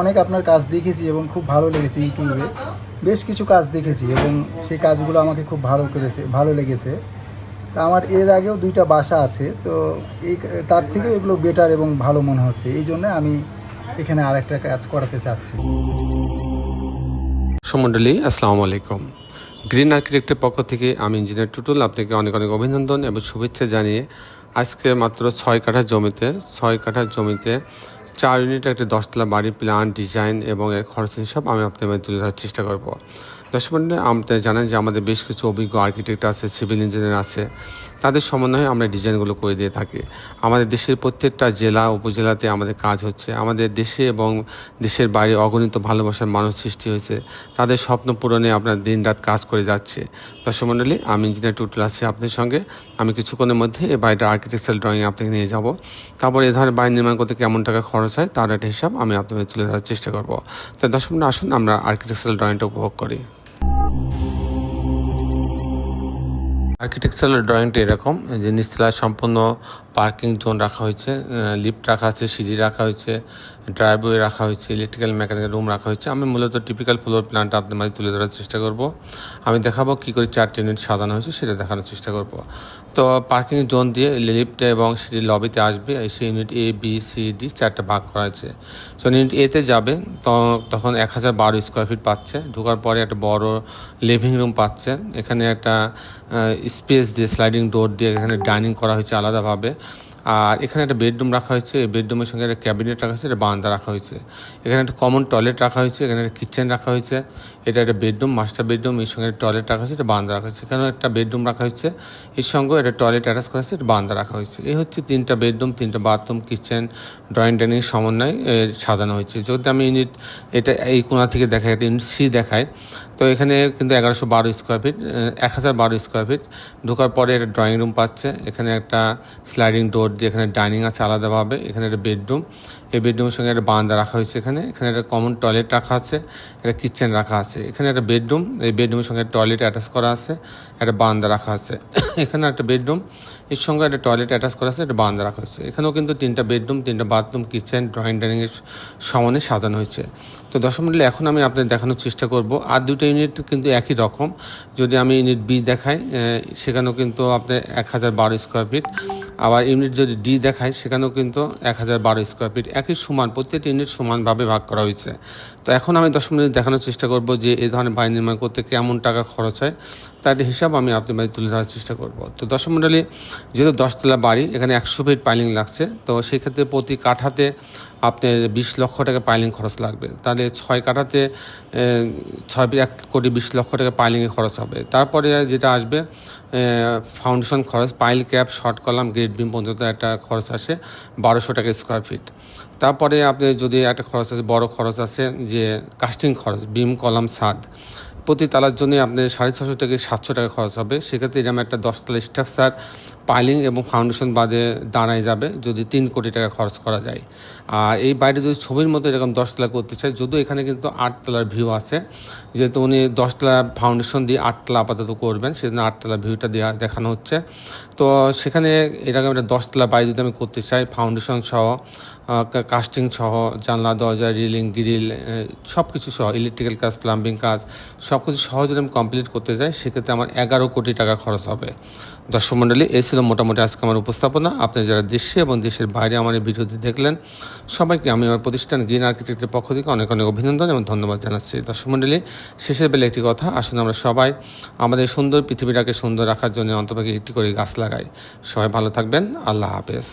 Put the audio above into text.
অনেক আপনার কাজ দেখেছি এবং খুব ভালো লেগেছে ইউটিউবে। বেশ কিছু কাজ দেখেছি এবং সেই কাজগুলো আমাকে খুব ভালো করেছে, ভালো লেগেছে। তা আমার এর আগেও দুইটা বাসা আছে, তো এই তার থেকে এগুলো বেটার এবং ভালো মনে হচ্ছে। এই জন্য আমি এখানে আর একটা কাজ করাতে চাচ্ছি। সুমণ্ডলী, আসসালামু আলাইকুম। গ্রিন আর্কিটেক্টের পক্ষ থেকে আমি ইঞ্জিনিয়ার টুটুল আপনাকে অনেক অনেক অভিনন্দন এবং শুভেচ্ছা জানিয়ে আজকে মাত্র ছয় কাঠা জমিতে, ছয় কাঠা জমিতে চার ইউনিট একটা দশতলা বাড়ি প্ল্যান ডিজাইন এবং এর খরচ হিসাব আমি আপনার মাঝে তুলে ধরার চেষ্টা করব। দর্শক আপনারা জানেন যে আমাদের বেশ কিছু অভিজ্ঞ আর্কিটেক্ট আছে সিভিল ইঞ্জিনিয়ার আছে। তাদের সমন্বয়ে আমরা ডিজাইনগুলো করে দিয়ে থাকি। আমাদের দেশের প্রত্যেকটা জেলা, উপজেলাতে আমাদের কাজ হচ্ছে। আমাদের দেশে এবং দেশের বাইরে অগণিত ভালোবাসার মানুষ সৃষ্টি হয়েছে। তাদের স্বপ্ন পূরণে আপনার দিন রাত কাজ করে যাচ্ছে। দর্শক আমি ইঞ্জিনিয়ার টুটুল আছি আপনার সঙ্গে। আমি কিছুক্ষণের মধ্যে এই বাড়িটা আর্কিটেকচারাল ড্রয়িং আপনাকে নিয়ে যাব। তারপর এ ধরনের বাড়ি নির্মাণ করতে কেমন টাকা খরচ হয় তার একটা হিসাব আমি আপনাদের তুলে ধরার চেষ্টা করব। তো দর্শক আসুন, আমরা আর্কিটেকচারাল ড্রয়িংটা উপভোগ করি। আর্কিটেকচারাল ড্রয়িংটা এরকম, যে নিচতলায় সম্পূর্ণ পার্কিং জোন রাখা হয়েছে লিফট রাখা আছে, সিঁড়ি রাখা হয়েছে, ড্রাইভওয়ে রাখা হয়েছে, ইলেকট্রিক্যাল মেকানিক্যাল রুম রাখা হয়েছে। আমি মূলত টিপিক্যাল ফ্লোর প্ল্যানটা আপনার মাঝে তুলে ধরার চেষ্টা করব। আমি দেখাবো কী করে চারটি ইউনিট সাজানো হয়েছে, সেটা দেখানোর চেষ্টা করব। তো পার্কিং জোন দিয়ে লিফট এবং সিঁড়ি লবিতে আসবে সেই unit A B C D চারটা ভাগ করা হয়েছে। সো ইউনিট এতে যাবে, তো তখন এক হাজার বারো স্কোয়ার ফিট পাচ্ছে। ঢোকার পরে একটা বড় লিভিং রুম পাচ্ছে। এখানে একটা স্পেস দিয়ে স্লাইডিং ডোর দিয়ে এখানে ডাইনিং করা হয়েছে আলাদাভাবে। আর এখানে একটা বেডরুম রাখা হয়েছে। এই বেডরুমের সঙ্গে একটা ক্যাবিনেট রাখা হয়েছে, একটা বারান্দা রাখা হয়েছে। এখানে একটা কমন টয়লেট রাখা হয়েছে, এখানে একটা কিচেন রাখা হয়েছে। এটা একটা বেডরুম, মাস্টার বেডরুম, এর সঙ্গে একটা টয়লেট রাখা হয়েছে, একটা বারান্দা রাখা হয়েছে। এখানেও একটা বেডরুম রাখা হয়েছে। এর সঙ্গে একটা টয়লেট অ্যাটাচ করা হয়েছে, একটা বারান্দা রাখা হয়েছে। এই হচ্ছে তিনটা বেডরুম, তিনটা বাথরুম, কিচেন, ড্রয়িং ডাইনিং সমন্বয়ে সাজানো হয়েছে। যদি আমি ইউনিট, এটা এই কোণা থেকে দেখাই একটা ইউনিট সি দেখাই, তো এখানে কিন্তু এগারোশো বারো স্কোয়ার ফিট এক হাজার বারো স্কোয়ার ফিট ঢোকার পরে একটা ড্রয়িং রুম পাচ্ছে। এখানে একটা স্লাইডিং ডোর দিয়ে এখানে ডাইনিং আছে আলাদাভাবে, এখানে একটা বেডরুম। এই বেডরুমের সঙ্গে একটা বারান্দা রাখা হয়েছে এখানে। এখানে একটা কমন টয়লেট রাখা আছে, একটা কিচেন রাখা আছে। এখানে একটা বেডরুম, এই বেডরুমের সঙ্গে টয়লেট অ্যাটাচ করা আছে, একটা বারান্দা রাখা আছে। এখানে একটা বেডরুম, এর সঙ্গে একটা টয়লেট অ্যাটাচ করা আছে, একটা বারান্দা রাখা হয়েছে। এখানেও কিন্তু তিনটা বেডরুম, তিনটা বাথরুম, কিচেন, ড্রয়িং ডাইনিংয়ের সমানে সাজানো হয়েছে। তো দশম মিনিটে এখন আমি আপনাদের দেখানোর চেষ্টা করব। আর দুটো ইউনিট কিন্তু একই রকম। যদি আমি ইউনিট বি দেখাই সেখানেও কিন্তু আপনার এক হাজার বারো স্কোয়ার ফিট আবার ইউনিট যদি ডি দেখায়, সেখানেও কিন্তু এক হাজার বারো স্কোয়ার ফিট একই সমান, প্রত্যেকটি ইউনিট সমানভাবে ভাগ করা হয়েছে। তো এখন আমি দশ মিনিট দেখানোর চেষ্টা করব যে এই ধরনের বাড়ি নির্মাণ করতে কেমন টাকা খরচ হয়। তার হিসাব আমি আপনার বাড়ি তুলে ধরার চেষ্টা করব। তো দশম মন্ডলী, যেহেতু দশতলা বাড়ি, এখানে একশো ফিট পাইলিং লাগছে, তো সেক্ষেত্রে প্রতি কাঠাতে আপনার বিশ লক্ষ টাকা পাইলিং খরচ লাগবে। তাহলে ছয় কাঠাতে এ, ছয় এক কোটি বিশ লক্ষ টাকা পাইলিংয়ে খরচ হবে। তারপরে যেটা আসবে ফাউন্ডেশন খরচ pile cap short column grade beam পর্যন্ত একটা খরচ আসে বারোশো টাকা স্কোয়ার ফিট। তারপরে আপনি যদি একটা খরচ আছে বড় খরচ আছে যে কাস্টিং খরচ বিম কলাম ছাদ। প্রতি তালার জন্য আপনার সাড়ে ছশো থেকে সাতশো টাকা খরচ হবে। সেক্ষেত্রে এরকম একটা দশতলা স্ট্রাকচার, পাইলিং এবং ফাউন্ডেশন বাদে দাঁড়ায় যাবে যদি তিন কোটি টাকা খরচ করা যায়। আর এই বাইরে যদি ছবির মতো এরকম দশতলা করতে চায়, যদিও এখানে কিন্তু আটতলার ভিউ আছে, যেহেতু উনি দশতলা ফাউন্ডেশন দিয়ে আটতলা আপাতত করবেন, সেজন্য আটতলা ভিউটা দেওয়া দেখানো হচ্ছে। তো সেখানে এরকম একটা দশতলা বাড়ি যদি আমি করতে চাই, ফাউন্ডেশন সহ কাস্টিং সহ, জানলা, দরজা, রিলিং, গ্রিল সব কিছু সহ, ইলেকট্রিক্যাল কাজ, প্লাম্বিং কাজ, সব কিছু সহজে আমি কমপ্লিট করতে চাই সেক্ষেত্রে আমার এগারো কোটি টাকা খরচ হবে। দর্শক মণ্ডলী, এই ছিল মোটামুটি আজকে আমার উপস্থাপনা। আপনি যারা দেশে এবং দেশের বাইরে আমার এই ভিডিওটি দেখলেন, সবাইকে আমি আমার প্রতিষ্ঠান গ্রিন আর্কিটেক্টের পক্ষ থেকে অনেক অনেক অভিনন্দন এবং ধন্যবাদ জানাচ্ছি। দর্শক মণ্ডলী, শেষের বেলা একটি কথা আসলে আমরা সবাই আমাদের সুন্দর পৃথিবীটাকে সুন্দর রাখার জন্য অন্তপাকে একটি করে গাছ লাগাই। সবাই ভালো থাকবেন, আল্লাহ হাফেজ।